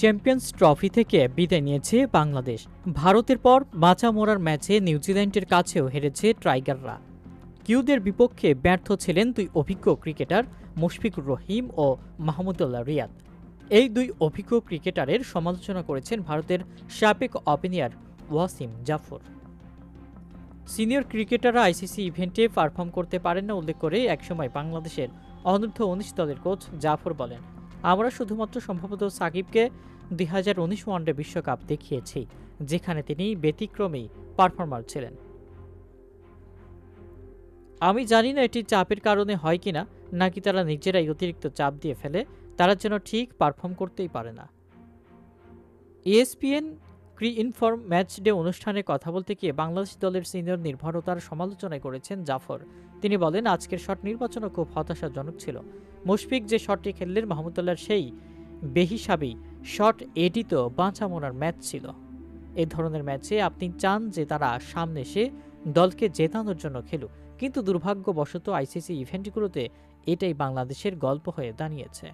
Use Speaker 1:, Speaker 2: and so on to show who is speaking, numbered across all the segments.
Speaker 1: Champions trophy থেকে বিদায় নিয়েছে বাংলাদেশ। ভারতের পর মাচা মোড়ার ম্যাচে নিউজিল্যান্ডের কাছেও হেরেছে টাইগাররা। কিউদের বিপক্ষে ব্যর্থ ছিলেন দুই অভিজ্ঞ ক্রিকেটার মুশফিকুর রহিম ও মাহমুদুল্লাহ রিয়াদ। এই দুই অভিজ্ঞ ক্রিকেটারের সমালোচনা করেছেন ভারতের সাবেক ওপেনিয়ার ওয়াসিম জাফর। সিনিয়র ক্রিকেটাররা আইসিসি ইভেন্টে পারফর্ম করতে পারেন না উল্লেখ করে একসময় বাংলাদেশের অনূর্ধ্ব উনিশ দলের কোচ জাফর বলেন আমরা শুধুমাত্র সম্ভবত সাকিবকে দুই হাজার উনিশ ওয়ানডে বিশ্বকাপ দেখিয়েছি, যেখানে তিনি ব্যতিক্রমী পারফর্মার ছিলেন। আমি জানি না এটি চাপের কারণে হয় কিনা, নাকি তারা নিজেরাই অতিরিক্ত চাপ দিয়ে ফেলে, তারা যেন ঠিক পারফর্ম করতেই পারে না। ইএসপিএন ক্রি ইনফর্ম ম্যাচ ডে অনুষ্ঠানে কথা বলতে গিয়ে বাংলাদেশ দলের সিনিয়র নির্ভরতার সমালোচনা করেছেন জাফর। তিনি বলেন, আজকের শট নির্বাচনও খুব হতাশাজনক ছিল। মুশফিক যে শটটি খেললেন মাহমুদুল্লাহর সেই বেহিসাবি শট, এটি তো বাঁচা মোনার ম্যাচ ছিল। এ ধরনের ম্যাচে আপনি চান যে তারা সামনে এসে দলকে জেতানোর জন্য খেলুক, কিন্তু দুর্ভাগ্যবশত আইসিসি ইভেন্টগুলোতে এটাই বাংলাদেশের গল্প হয়ে দাঁড়িয়েছে।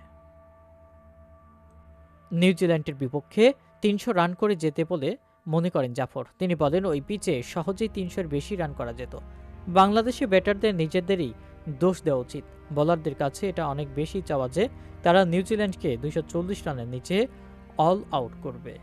Speaker 1: নিউজিল্যান্ডের বিপক্ষে তিনশো রান করে যেতে বলে মনে করেন জাফর। তিনি বলেন, ওই পিচে সহজেই তিনশোর বেশি রান করা যেত। বাংলাদেশি ব্যাটারদের নিজেদেরই দোষ দেওয়া উচিত। বলারদের কাছে এটা অনেক বেশি চাওয়া যে, তারা নিউজিল্যান্ডকে দুইশো চল্লিশ রানের নিচে অল আউট করবে।